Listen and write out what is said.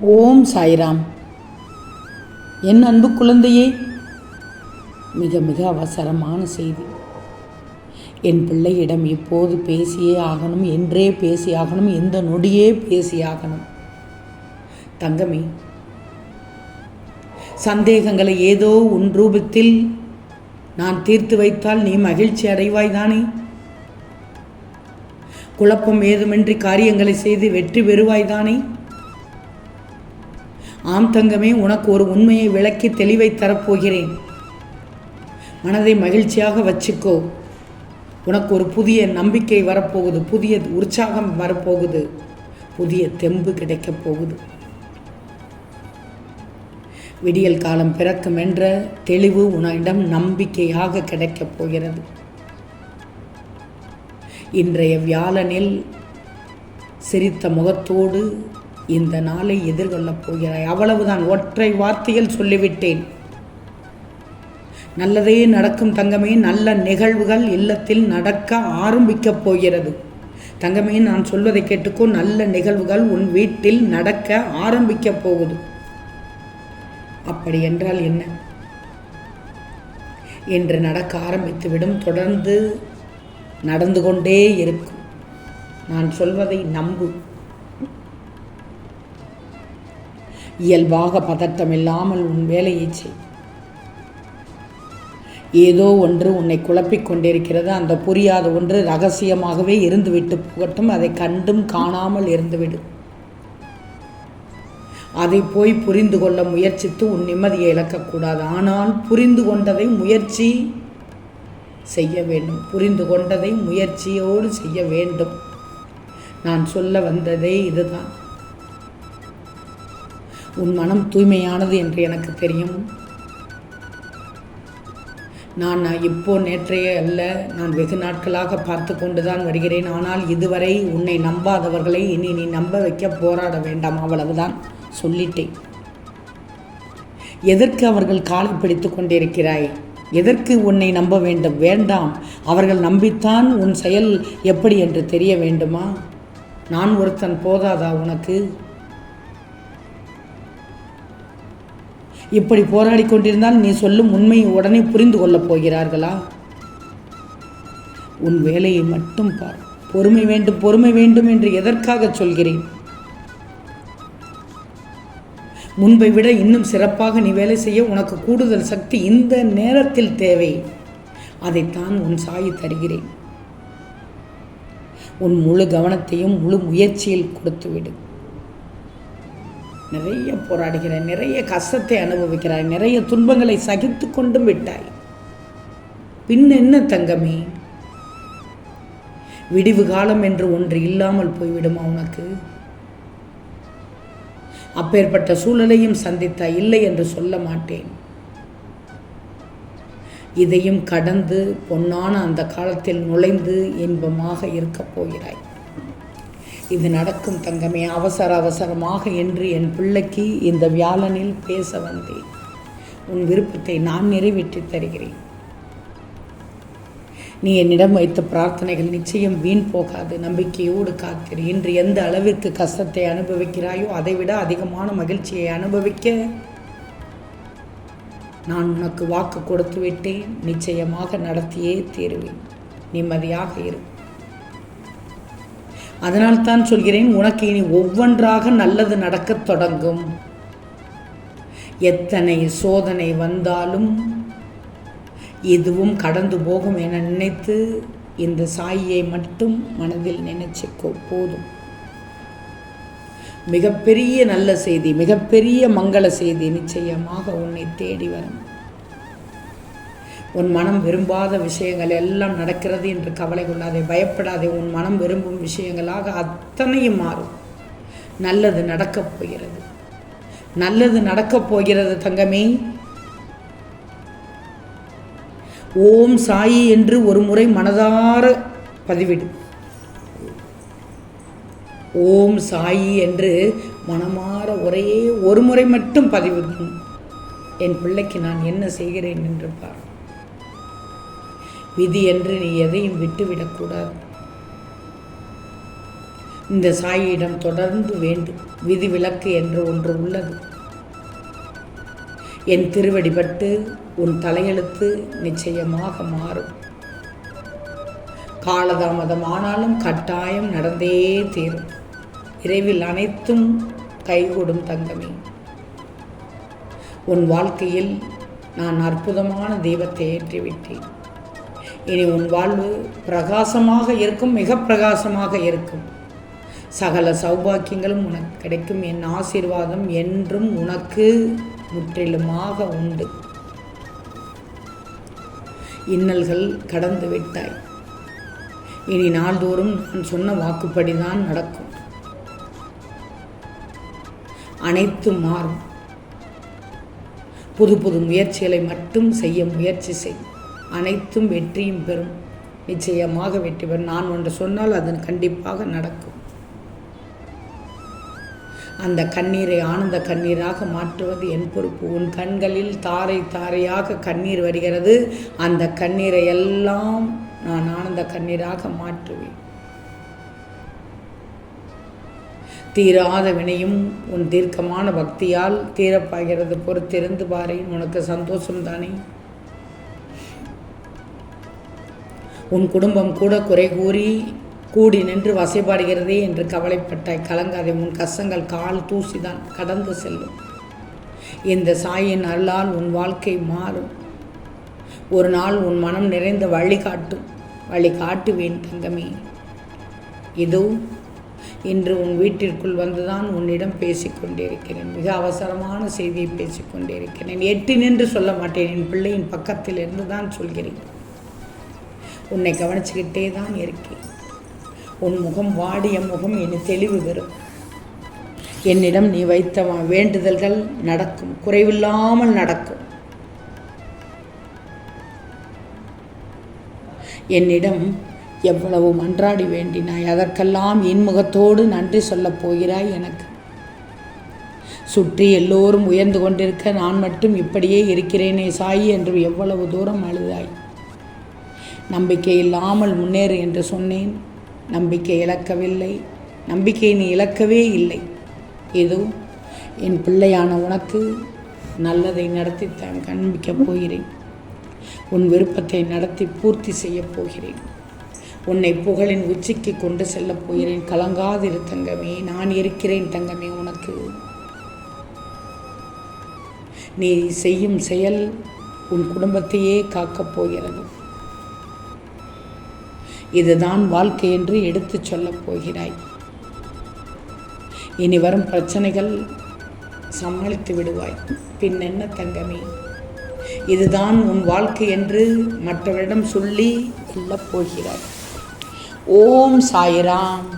ஓம் சாய்ராம். என் அன்பு குழந்தையே மிக மிக அவசரமான செய்தி. என் பிள்ளையிடம் இப்போது பேசியே ஆகணும் என்றே பேசி ஆகணும் எந்த நொடியே பேசி ஆகணும். தங்கமே சந்தேகங்களை ஏதோ உன் ரூபத்தில் நான் தீர்த்து வைத்தால் நீ மகிழ்ச்சி அடைவாய்தானே குழப்பம் ஏதுமின்றி காரியங்களை செய்து வெற்றி பெறுவாய்தானே ஆம் தங்கமே உனக்கு ஒரு உண்மையை விளக்கி தெளிவை தரப்போகிறேன். மனதை மகிழ்ச்சியாக வச்சுக்கோ. உனக்கு ஒரு புதிய நம்பிக்கை வரப்போகுது. புதிய உற்சாகம் வரப்போகுது. புதிய தெம்பு கிடைக்கப் போகுது. விடியல் காலம் பிறக்கும் என்ற தெளிவு உன்னிடம் நம்பிக்கையாக கிடைக்கப் போகிறது. இன்றைய வியாழனில் சிரித்த முகத்தோடு இந்த நாளை எதிர்கொள்ளப் போகிறாய். அவ்வளவுதான். ஒற்றை வார்த்தையில் சொல்லிவிட்டேன். நல்லதே நடக்கும் தங்கமே நல்ல நிகழ்வுகள் இல்லத்தில் நடக்க ஆரம்பிக்கப் போகிறது. தங்கமே நான் சொல்வதை கேட்டுக்கோ நல்ல நிகழ்வுகள் உன் வீட்டில் நடக்க ஆரம்பிக்கப் போகுது. அப்படி என்றால் என்ன? என்று நடக்க ஆரம்பித்துவிடும். தொடர்ந்து நடந்து கொண்டே இருக்கும். நான் சொல்வதை நம்பு. இயல்பாக பதட்டம் இல்லாமல் உன் வேலையை செய். ஏதோ ஒன்று உன்னை குழப்பிக் கொண்டிருக்கிறது. அந்த புரியாத ஒன்று ரகசியமாகவே இருந்துவிட்டு போகட்டும். அதை கண்டும் காணாமல் இருந்துவிடும் அதை போய் புரிந்து கொள்ள முயற்சித்து உன் நிம்மதியை இழக்கக்கூடாது. ஆனால் புரிந்து கொண்டதை முயற்சி செய்ய வேண்டும். புரிந்து கொண்டதை முயற்சியோடு செய்ய வேண்டும். நான் சொல்ல வந்ததே இதுதான். உன் மனம் தூய்மையானது என்று எனக்கு தெரியும். நான் இப்போ நேற்றைய அல்ல நான் வெகு நாட்களாக பார்த்து கொண்டுதான் வருகிறேன். ஆனால் இதுவரை உன்னை நம்பாதவர்களை இனி நீ நம்ப வைக்க போராட வேண்டாம் அவ்வளவுதான் சொல்லிட்டேன். எதற்கு அவர்கள் காலை பிடித்து கொண்டிருக்கிறாய்? எதற்கு உன்னை நம்ப வேண்டும்? வேண்டாம் அவர்கள் நம்பித்தான் உன் செயல் எப்படி என்று தெரிய வேண்டுமா? நான் ஒருத்தன் போதாதா உனக்கு? இப்படி போராடி கொண்டிருந்தால் நீ சொல்லும் உண்மையை உடனே புரிந்து கொள்ளப் போகிறார்களா? உன் வேலையை மட்டும் பார். பொறுமை வேண்டும் பொறுமை வேண்டும் என்று எதற்காக சொல்கிறேன்? முன்பை விட இன்னும் சிறப்பாக நீ வேலை செய்ய உனக்கு கூடுதல் சக்தி இந்த நேரத்தில் தேவை. அதைத்தான் உன் சாயி தருகிறேன். உன் முழு கவனத்தையும் முழு முயற்சியில் கொடுத்துவிடு. நிறைய போராடுகிறாய் நிறைய கஷ்டத்தை அனுபவிக்கிறாய் நிறைய துன்பங்களை சகித்து கொண்டும் விட்டாய். பின் என்ன தங்கமே? விடிவு காலம் என்று ஒன்று இல்லாமல் போய்விடுமா உனக்கு? அப்பேற்பட்ட சூழலையும் சந்தித்தாய் இல்லை என்று சொல்ல மாட்டேன். இதையும் கடந்து பொன்னான அந்த காலத்தில் நுழைந்து இன்பமாக இருக்கப் போகிறாய். இது நடக்கும் தங்கமே அவசர அவசரமாக என்று என் பிள்ளைக்கு இந்த வியாழனில் பேச வந்தேன். உன் விருப்பத்தை நான் நிறைவேற்றி தருகிறேன். நீ என்னிடம் வைத்த பிரார்த்தனைகள் நிச்சயம் வீண் போகாது. நம்பிக்கையோடு காத்திரு. இன்று எந்த அளவிற்கு கஷ்டத்தை அனுபவிக்கிறாயோ அதைவிட அதிகமான மகிழ்ச்சியை அனுபவிக்க நான் உனக்கு வாக்கு கொடுத்து விட்டேன். நிச்சயமாக நடத்தியே தீருவேன். நிம்மதியாக இருக்கும் அதனால் தான் சொல்கிறேன் உனக்கு இனி ஒவ்வொன்றாக நல்லது நடக்கத் தொடங்கும். எத்தனை சோதனை வந்தாலும் இதுவும் கடந்து போகும் என நினைத்து இந்த சாயியை மட்டும் மனதில் நினைச்சுக்கோ போதும். மிகப்பெரிய நல்ல செய்தி மிகப்பெரிய மங்கள செய்தி நிச்சயமாக உன்னை தேடி வரும். உன் மனம் விரும்பாத விஷயங்கள் எல்லாம் நடக்கிறது என்று கவலை கொள்ளாதே பயப்படாதே. உன் மனம் விரும்பும் விஷயங்களாக அத்தனையும் மாறும். நல்லது நடக்கப் போகிறது. நல்லது நடக்கப் போகிறது தங்கமே. ஓம் சாயி என்று ஒரு முறை மனதார பதிவிடு. ஓம் சாயி என்று மனமாற ஒரே ஒரு முறை மட்டும் பதிவிடும் என் பிள்ளைக்கு நான் என்ன செய்கிறேன் என்று பார். விதி என்று நீ எதையும் விட்டுவிடக்கூடாது. இந்த சாயியிடம் தொடர்ந்து வேண்டும் விதி விலக்கு என்று ஒன்று உள்ளது. என் திருவடிபட்டு உன் தலையெழுத்து நிச்சயமாக மாறும். காலதாமதம் ஆனாலும் கட்டாயம் நடந்தே தீரும். விரைவில் அனைத்தும் கைகூடும் தங்கமே. உன் வாழ்க்கையில் நான் அற்புதமான தெய்வத்தை ஏற்றிவிட்டேன். இனி உன் வாழ்வு பிரகாசமாக இருக்கும் மிக பிரகாசமாக இருக்கும். சகல சௌபாக்கியங்களும் உனக்கு கிடைக்கும் என் ஆசீர்வாதம் என்றும் உனக்கு முற்றிலுமாக உண்டு. இன்னல்கள் கடந்து விட்டாய். இனி நாள்தோறும் நான் சொன்ன வாக்குப்படிதான் நடக்கும். அனைத்தும் மாறும். புது புது முயற்சிகளை மட்டும் செய்ய முயற்சி செய். அனைத்தும் வெற்றியும் பெறும். நிச்சயமாக வெற்றி பெறும். நான் ஒன்று சொன்னால் அது கண்டிப்பாக நடக்கும். அந்த கண்ணீரை ஆனந்த கண்ணீராக மாற்றுவது என் பொறுப்பு. உன் கண்களில் தாரை தாரையாக கண்ணீர் வருகிறது. அந்த கண்ணீரை எல்லாம் நான் ஆனந்த கண்ணீராக மாற்றுவேன். தீராத வினையும் உன் தீர்க்கமான பக்தியால் தீரப்பாகிறது. பொறுத்திருந்து பாரேன். உனக்கு சந்தோஷம் தானே? உன் குடும்பம் கூட குறை கூறி கூடி நின்று வசைபாடுகிறதே என்று கவலைப்பட்டாய். கலங்காதே உன் கஷ்டங்கள் கால் தூசிதான் கடந்து செல்லும். இந்த சாயின் அருளால் உன் வாழ்க்கை மாறும். ஒரு நாள் உன் மனம் நிறைந்த வழிகாட்டும் வழி காட்டுவேன் தங்கமே. இதோ இன்று உன் வீட்டிற்குள் வந்துதான் உன்னிடம் பேசிக்கொண்டிருக்கிறேன். மிக அவசரமான செய்தியை பேசிக்கொண்டிருக்கிறேன். எட்டி நின்று சொல்ல மாட்டேன். என் பிள்ளையின் பக்கத்தில் இருந்து தான் சொல்கிறேன். உன்னை கவனிச்சுக்கிட்டே தான் இருக்கேன் உன் முகம் வாடிய முகம் இனி தெளிவு பெறும். என்னிடம் நீ வைத்த வேண்டுதல்கள் நடக்கும். குறைவில்லாமல் நடக்கும். என்னிடம் எவ்வளவு மன்றாடி வேண்டினாய். அதற்கெல்லாம் இன்முகத்தோடு நன்றி சொல்லப் போகிறாய் எனக்கு. சுற்றி எல்லோரும் உயர்ந்து கொண்டிருக்க நான் மட்டும் இப்படியே இருக்கிறேனே சாயி என்று எவ்வளவு தூரம் அழுதாய். நம்பிக்கை இல்லாமல் முன்னேறு என்று சொன்னேன். நம்பிக்கை இழக்கவில்லை. நம்பிக்கை நீ இழக்கவே இல்லை. ஏதோ என் பிள்ளையான உனக்கு நல்லதை நடத்தி தான் காண்பிக்கப் போகிறேன். உன் விருப்பத்தை நடத்தி பூர்த்தி செய்யப் போகிறேன். உன்னை புகழின் உச்சிக்கு கொண்டு செல்லப் போகிறேன். கலங்காதிரு தங்கமே நான் இருக்கிறேன் தங்கமே உனக்கு. நீ செய்யும் செயல் உன் குடும்பத்தையே காக்கப் போகிறது. இதுதான் வாழ்க்கை என்று எடுத்துச் சொல்லப் போகிறாய். இனி வரும் பிரச்சனைகள் சமாளித்து விடுவாய். பின் என்ன தங்கமே? இதுதான் உன் வாழ்க்கை என்று மற்றவரிடம் சொல்லி கொள்ளப் போகிறாய். ஓம் சாயிராம்.